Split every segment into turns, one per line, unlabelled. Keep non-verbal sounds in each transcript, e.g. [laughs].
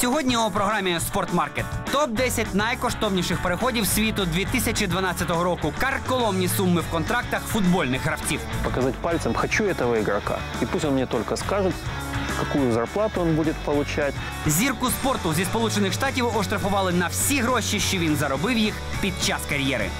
Сьогодні у програмі Спортмаркет топ 10 найкоштовніших переходів світу 2012 року. Карколомні суми в контрактах футбольних гравців.
Показати пальцем, хочу этого игрока. І пусть он мені только скажет, какую зарплату он будет получать.
Зірку спорту зі сполучених штатів оштрафували на всі гроші, що він заробив їх під час кар'єри.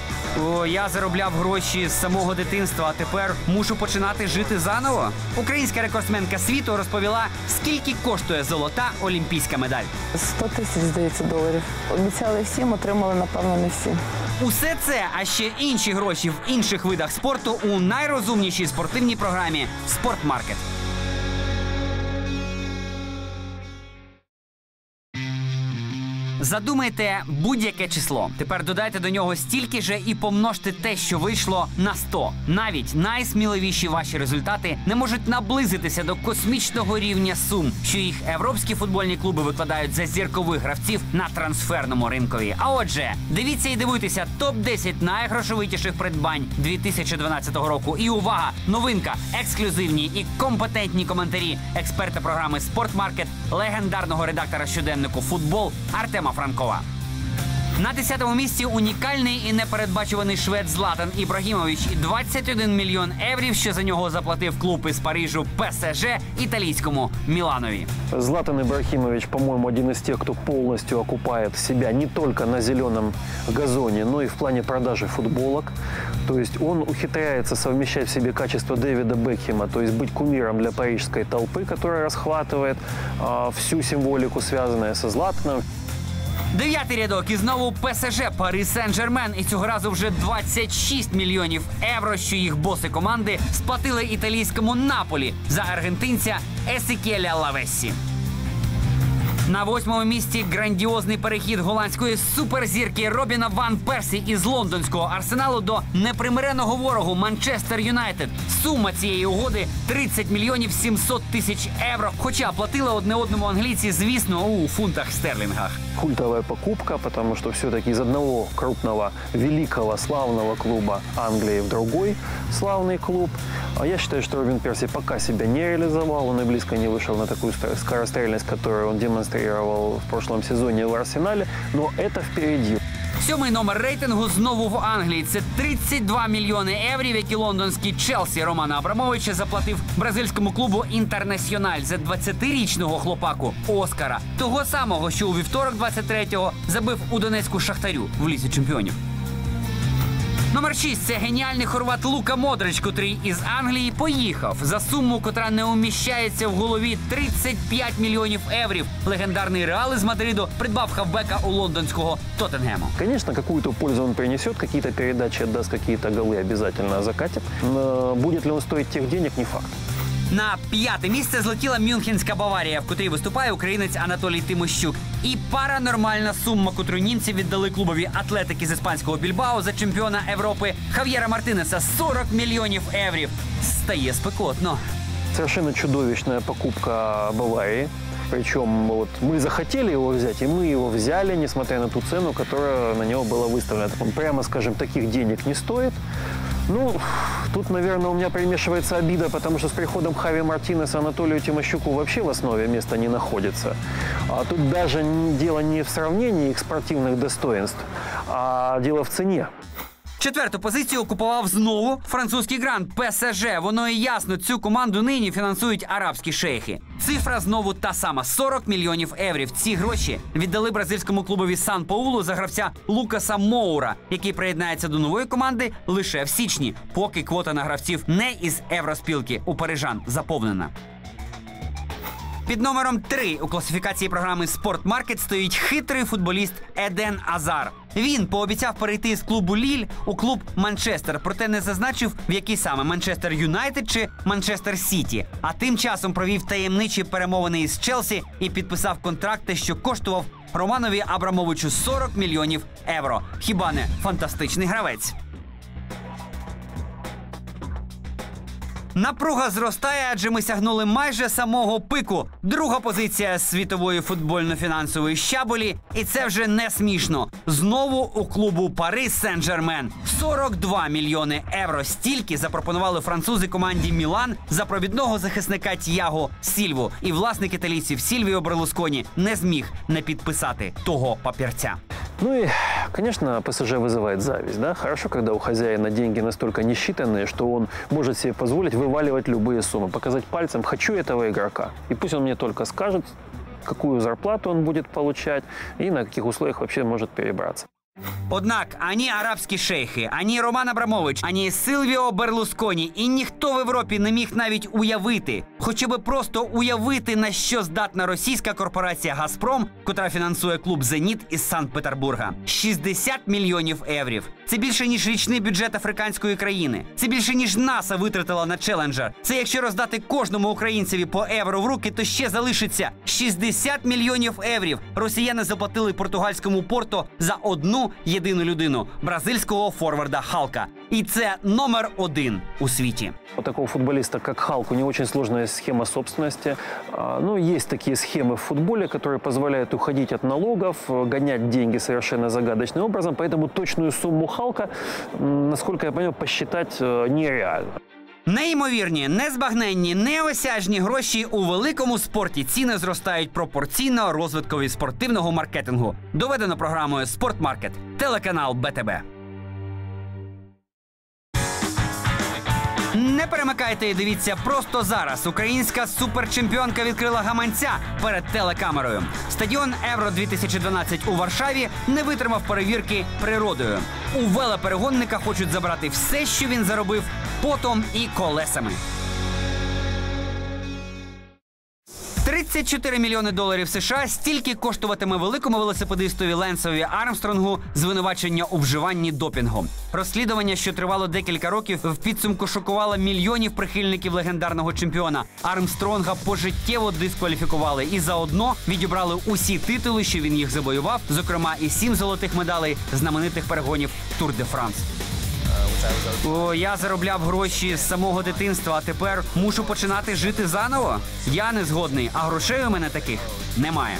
О, я заробляв гроші з самого дитинства, а тепер мушу починати жити заново. Українська рекордсменка світу розповіла, скільки коштує золота олімпійська медаль.
100 тисяч, здається, доларів. Обіцяли всім, отримали, напевно, не всі.
Усе це, а ще інші гроші в інших видах спорту у найрозумнішій спортивній програмі Спортмаркет. Задумайте будь-яке число. Тепер додайте до нього стільки же і помножте те, що вийшло на 100. Навіть найсміливіші ваші результати не можуть наблизитися до космічного рівня сум, що їх європейські футбольні клуби викладають за зіркових гравців на трансферному ринкові. А отже, дивіться і дивуйтеся топ 10 найгрошовитіших придбань 2012 року. І увага! Новинка, ексклюзивні і компетентні коментарі експерта програми Спортмаркет, легендарного редактора щоденнику Футбол Артема Франкова. На 10-му місці унікальний і непередбачуваний швед Златан Ібрагімович і 21 мільйон еврів, що за нього заплатив клуб із Парижу ПСЖ італійському Міланові.
Златан Ибрахимович, по-моему, один из тех, кто полностью окупает себя не только на зеленом газоне, но и в плане продажи футболок. То есть он ухитряется совмещать в себе качество Дэвида Бекхема, то есть быть кумиром для парижской толпы, которая расхватывает а, всю символику, связанную со Златаном.
Дев'ятий рядок і знову ПСЖ Пари Сен-Жермен. І цього разу вже 26 мільйонів євро, що їх боси команди сплатили італійському Наполі за аргентинця Есикеля Лавесі. На восьмому місці грандіозний перехід голландської суперзірки Робіна Ван Персі із лондонського арсеналу до непримиреного ворогу Манчестер Юнайтед. Сума цієї угоди 30 мільйонів 700 тисяч євро. Хоча платили одне одному англійці, звісно, у фунтах стерлінгах.
Культовая покупка, потому что все-таки из одного крупного, великого, славного клуба Англии в другой славный клуб. А я считаю, что Робин Перси пока себя не реализовал, он и близко не вышел на такую ст- скорострельность, которую он демонстрировал в прошлом сезоне в Арсенале, но это впереди.
Сьомий номер рейтингу знову в Англії. Це 32 мільйони еврів, які лондонський Челсі Романа Абрамовича заплатив бразильському клубу Інтернаціональ за 20-річного хлопаку Оскара, того самого, що у вівторок 23-го забив у Донецьку Шахтарю в лісі чемпіонів. Номер 6 – це геніальний хорват Лука Модрич, котрий із Англії поїхав за суму, котра не уміщається в голові 35 мільйонів еврів. Легендарний Реал із Мадриду придбав хавбека у лондонського Тоттенгему.
Конечно, какую-то пользу він принесет, якісь передачі передачи якісь какие-то закатить. Буде закатит. Но будет ли он стоїть тих денег, не факт.
На п'яте місце злетіла Мюнхенська Баварія, в котрій виступає українець Анатолій Тимощук. І паранормальна сума, котру німці віддали клубові атлетики з іспанського Більбао за чемпіона Європи Хав'єра Мартинеса 40 мільйонів єврів. Стає спекотно.
Совершенно чудовищная покупка Баварии. Причем вот мы захотели его взять, и мы его взяли, несмотря на ту цену, которая на него была выставлена. Он, прямо скажем, таких денег не стоит. Ну, тут, наверное, у меня примешивается обида, потому что с приходом Хави Мартинеса Анатолию Тимощуку вообще в основе места не находится. А тут даже дело не в сравнении их спортивных достоинств, а дело в цене.
Четверту позицію окупував знову французький грант ПСЖ. Воно і ясно, цю команду нині фінансують арабські шейхи. Цифра знову та сама 40 мільйонів еврів. Ці гроші віддали бразильському клубові Сан Паулу за гравця Лукаса Моура, який приєднається до нової команди лише в січні, поки квота на гравців не із Євроспілки у парижан заповнена. Під номером 3 у класифікації програми Спортмаркет стоїть хитрий футболіст Еден Азар. Він пообіцяв перейти з клубу Ліль у клуб Манчестер, проте не зазначив, в який саме Манчестер Юнайтед чи Манчестер Сіті. А тим часом провів таємничі перемовини із Челсі і підписав контракти, що коштував Романові Абрамовичу 40 мільйонів євро. Хіба не фантастичний гравець? Напруга зростає, адже ми сягнули майже самого пику. Друга позиція світової футбольно-фінансової щаболі, і це вже не смішно. Знову у клубу Пари Сен-Жермен 42 мільйони євро. Стільки запропонували французи команді Мілан за провідного захисника Тіаго Сільву. І власник італійців Сільвіо Берлусконі не зміг не підписати того папірця.
Ну и, конечно, ПСЖ вызывает зависть. Да? Хорошо, когда у хозяина деньги настолько несчитанные, что он может себе позволить вываливать любые суммы, показать пальцем «хочу этого игрока». И пусть он мне только скажет, какую зарплату он будет получать и на каких условиях вообще может перебраться.
Однак ані арабські шейхи, ані Роман Абрамович, ані Силвіо Берлусконі і ніхто в Європі не міг навіть уявити, хоча би просто уявити на що здатна російська корпорація Газпром, котра фінансує клуб Зеніт із Санкт-Петербурга. 60 мільйонів еврів. Це більше ніж річний бюджет африканської країни. Це більше ніж НАСА витратила на челенджер. Це якщо роздати кожному українцеві по євро в руки, то ще залишиться 60 мільйонів еврів. Росіяни заплатили португальському порту за одну єдину людину бразильського форварда Халка. І це номер один у світі.
У такого футболиста, как Халк, у него очень сложная схема собственности. А, Ну, есть такие схемы в футболе, которые позволяют уходить от налогов, э, гонять деньги совершенно загадочным образом. Поэтому точную сумму Халка, насколько я понял, посчитать э, нереально.
Неймовірні, незбагненні, неосяжні гроші у великому спорті ціни зростають пропорційно розвиткові спортивного маркетингу. Доведено програмою Спортмаркет, телеканал БТБ. Не перемикайте і дивіться просто зараз. Українська суперчемпіонка відкрила гаманця перед телекамерою. Стадіон Євро 2012 у Варшаві не витримав перевірки природою. У велоперегонника хочуть забрати все, що він заробив потом і колесами. 34 мільйони доларів США стільки коштуватиме великому велосипедистові Ленсові Армстронгу звинувачення у вживанні допінгу. Розслідування, що тривало декілька років, в підсумку шокувало мільйонів прихильників легендарного чемпіона. Армстронга пожиттєво дискваліфікували і заодно відібрали усі титули, що він їх завоював, зокрема і сім золотих медалей знаменитих перегонів Тур де Франс. О, я заробляв гроші з самого дитинства, а тепер мушу починати жити заново. Я не згодний, а грошей у мене таких немає.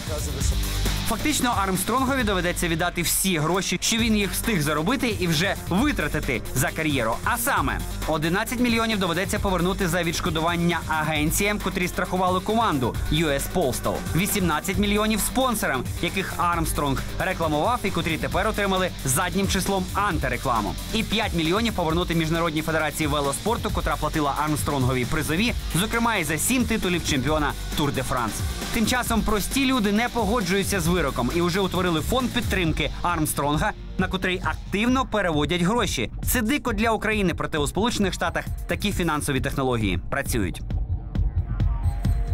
Фактично, Армстронгові доведеться віддати всі гроші, що він їх встиг заробити і вже витратити за кар'єру. А саме 11 мільйонів доведеться повернути за відшкодування агенціям, котрі страхували команду US Postal. 18 мільйонів спонсорам, яких Армстронг рекламував і котрі тепер отримали заднім числом антирекламу. І 5 мільйонів повернути міжнародній федерації велоспорту, котра платила Армстронгові призові, зокрема і за сім титулів чемпіона Тур де Франс. Тим часом прості люди не погоджуються з вироком і вже утворили фонд підтримки Армстронга, на котрий активно переводять гроші. Це дико для України, проте у Сполучених Штатах такі фінансові технології працюють.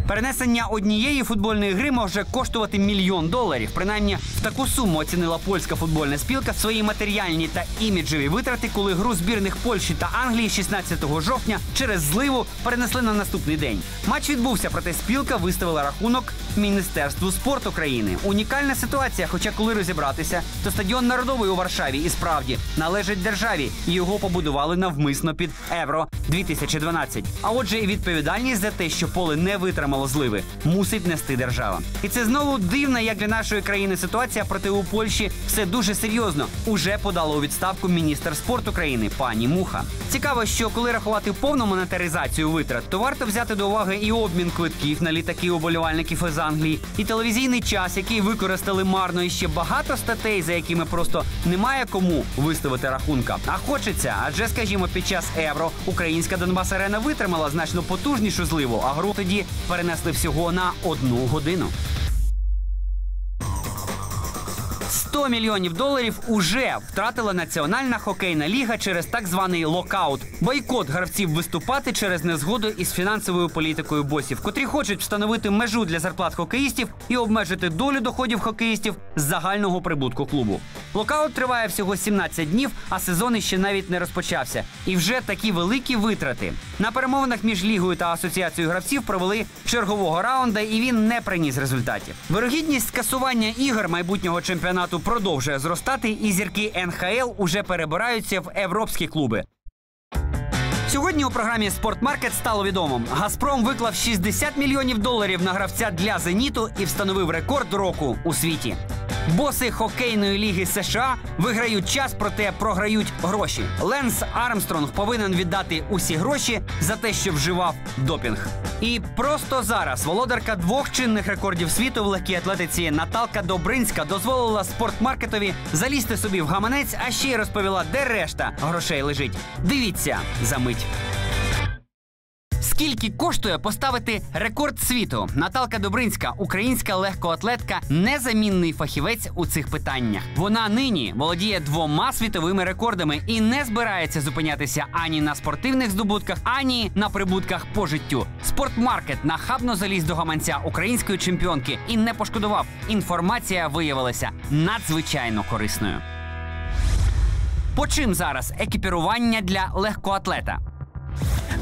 Перенесення однієї футбольної гри може коштувати мільйон доларів. Принаймні, в таку суму оцінила польська футбольна спілка свої матеріальні та іміджеві витрати, коли гру збірних Польщі та Англії 16 жовтня через зливу перенесли на наступний день. Матч відбувся, проте спілка виставила рахунок Міністерству спорту країни. Унікальна ситуація. Хоча, коли розібратися, то стадіон народовий у Варшаві і справді належить державі, і його побудували навмисно під Євро 2012. А отже, і відповідальність за те, що поле не витримало зливи, мусить нести держава. І це знову дивна, як для нашої країни ситуація. Проте у Польщі все дуже серйозно. Уже подала у відставку міністр спорту країни пані Муха. Цікаво, що коли рахувати повну монетаризацію витрат, то варто взяти до уваги і обмін квитків на літаки уболівальників із Англії, і телевізійний час, який використали марно, і ще багато статей, за якими просто немає кому виставити рахунка. А хочеться, адже скажімо, під час євро українська Донбас Арена витримала значно потужнішу зливу, а гру тоді перенесли всього на одну годину. 100 мільйонів доларів уже втратила Національна хокейна ліга через так званий локаут. Бойкот гравців виступати через незгоду із фінансовою політикою босів, котрі хочуть встановити межу для зарплат хокеїстів і обмежити долю доходів хокеїстів з загального прибутку клубу. Локаут триває всього 17 днів, а сезон іще навіть не розпочався. І вже такі великі витрати. На перемовинах між лігою та асоціацією гравців провели чергового раунда, і він не приніс результатів. Вирогідність скасування ігор майбутнього чемпіонату продовжує зростати, і зірки НХЛ уже перебираються в європейські клуби. Сьогодні у програмі Спортмаркет стало відомо. Газпром виклав 60 мільйонів доларів на гравця для зеніту і встановив рекорд року у світі. Боси хокейної ліги США виграють час, проте програють гроші. Ленс Армстронг повинен віддати усі гроші за те, що вживав допінг. І просто зараз володарка двох чинних рекордів світу в легкій атлетиці Наталка Добринська дозволила спортмаркетові залізти собі в гаманець, а ще й розповіла, де решта грошей лежить. Дивіться за мить. Скільки коштує поставити рекорд світу? Наталка Добринська, українська легкоатлетка, незамінний фахівець у цих питаннях. Вона нині володіє двома світовими рекордами і не збирається зупинятися ані на спортивних здобутках, ані на прибутках по життю. Спортмаркет нахабно заліз до гаманця української чемпіонки і не пошкодував. Інформація виявилася надзвичайно корисною. По чим зараз екіпірування для легкоатлета?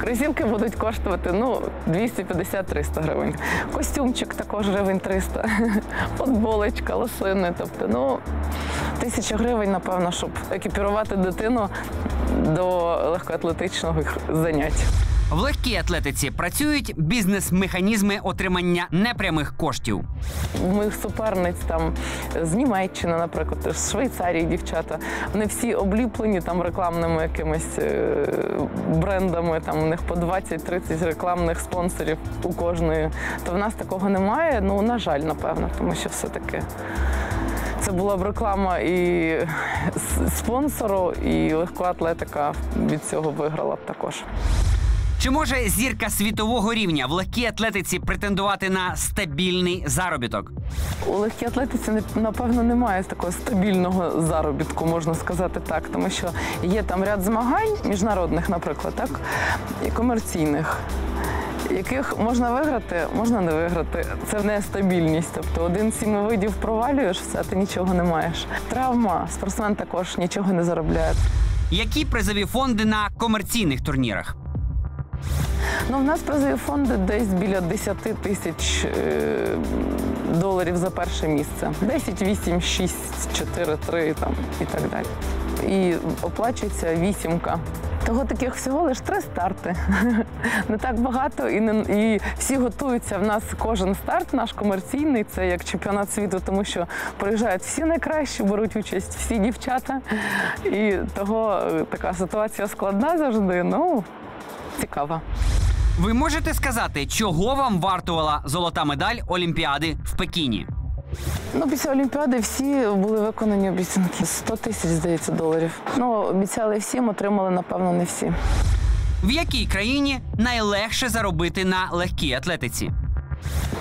Кросівки будуть коштувати ну 250-300 гривень. Костюмчик також гривень 300. [laughs] Футболочка, лосини. Тобто, ну тисяча гривень, напевно, щоб екіпірувати дитину до легкоатлетичних занять.
В легкій атлетиці працюють бізнес-механізми отримання непрямих коштів.
Моїх суперниць там з Німеччини, наприклад, з Швейцарії дівчата. Вони всі обліплені там рекламними якимись е, брендами. Там у них по 20-30 рекламних спонсорів у кожної. То в нас такого немає. Ну на жаль, напевно, тому що все таки. Це була б реклама і спонсору, і легкоатлетика від цього виграла б також.
Чи може зірка світового рівня в легкій атлетиці претендувати на стабільний заробіток?
У легкій атлетиці напевно немає такого стабільного заробітку, можна сказати так, тому що є там ряд змагань міжнародних, наприклад, так і комерційних. Яких можна виграти, можна не виграти. Це нестабільність. Тобто один з сіми видів провалюєш, все, ти нічого не маєш. Травма, спортсмен також нічого не заробляє.
Які призові фонди на комерційних турнірах?
Ну, в нас призові фонди десь біля 10 тисяч е, доларів за перше місце. 10, 8, 6, 4, 3 там, і так далі. І оплачується вісімка. Того таких всього лише три старти. [laughs] Не так багато, і, не, і всі готуються. В нас кожен старт наш комерційний, це як чемпіонат світу, тому що приїжджають всі найкращі, беруть участь всі дівчата. І того е, така ситуація складна завжди. Ну, цікава.
Ви можете сказати, чого вам вартувала золота медаль Олімпіади в Пекіні?
Ну, після Олімпіади всі були виконані обіцянки. 100 тисяч, здається, доларів. Ну, обіцяли всім, отримали, напевно, не всі.
В якій країні найлегше заробити на легкій атлетиці?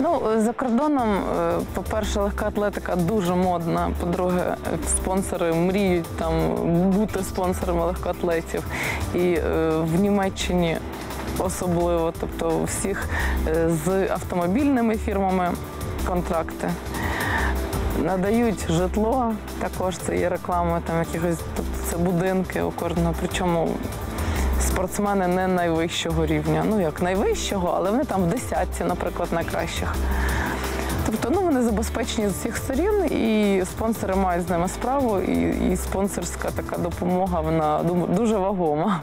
Ну, за кордоном, е, по-перше, легка атлетика дуже модна. По-друге, спонсори мріють там бути спонсорами легкоатлетів. І е, в Німеччині особливо, тобто у всіх е, з автомобільними фірмами контракти. Надають житло, також це є реклама, там якихось тобто це будинки у кожного. Причому спортсмени не найвищого рівня. Ну як найвищого, але вони там в десятці, наприклад, найкращих. Тобто, ну вони забезпечені з усіх сторін, і спонсори мають з ними справу, і, і спонсорська така допомога вона дуже вагома.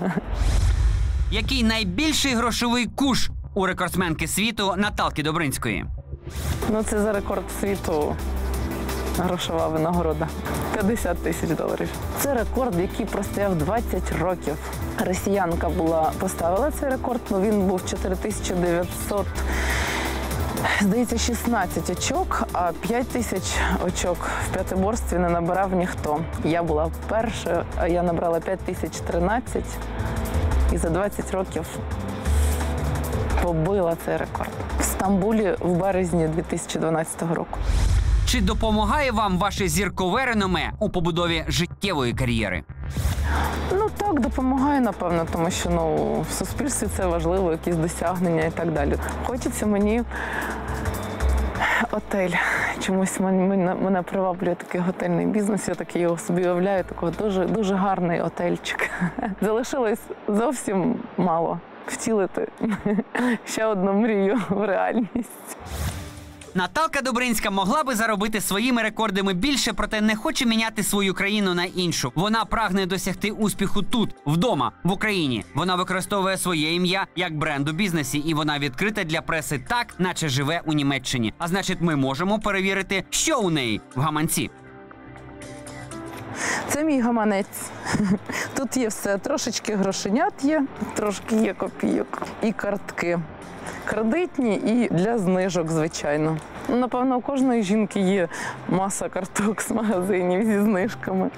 Який найбільший грошовий куш у рекордсменки світу Наталки Добринської?
Ну це за рекорд світу. Грошова винагорода 50 тисяч доларів. Це рекорд, який простояв 20 років. Росіянка була поставила цей рекорд. Ну він був 4900, здається, 16 очок, а 5 тисяч очок в п'ятиборстві не набирав ніхто. Я була перша, а я набрала 5013 і за 20 років побила цей рекорд в Стамбулі в березні 2012 року.
Чи допомагає вам ваше зіркове реноме у побудові життєвої кар'єри?
Ну так, допомагає, напевно, тому що ну, в суспільстві це важливо, якісь досягнення і так далі. Хочеться мені отель. Чомусь мен- мене, мене приваблює такий готельний бізнес. Я так його собі уявляю, такого дуже, дуже гарний отельчик. [laughs] Залишилось зовсім мало втілити [laughs] ще одну мрію в реальність.
Наталка Добринська могла би заробити своїми рекордами більше, проте не хоче міняти свою країну на іншу. Вона прагне досягти успіху тут, вдома, в Україні. Вона використовує своє ім'я як бренд у бізнесі, і вона відкрита для преси так, наче живе у Німеччині. А значить, ми можемо перевірити, що у неї в гаманці.
Це мій гаманець. [laughs] Тут є все. Трошечки грошенят є, трошки є копійок і картки. Кредитні і для знижок, звичайно. Ну, Напевно, у кожної жінки є маса карток з магазинів зі знижками.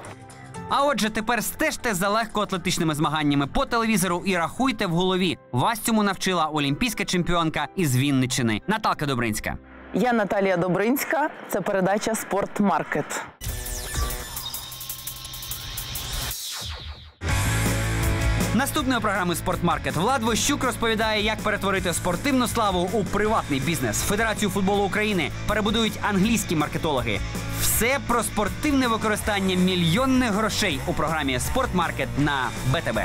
А отже, тепер стежте за легкоатлетичними змаганнями по телевізору і рахуйте в голові. Вас цьому навчила олімпійська чемпіонка із Вінниччини Наталка Добринська.
Я Наталія Добринська. Це передача Спортмаркет.
Наступною програми Спортмаркет Влад Вощук розповідає, як перетворити спортивну славу у приватний бізнес. Федерацію футболу України перебудують англійські маркетологи. Все про спортивне використання мільйонних грошей у програмі Спортмаркет на БТБ.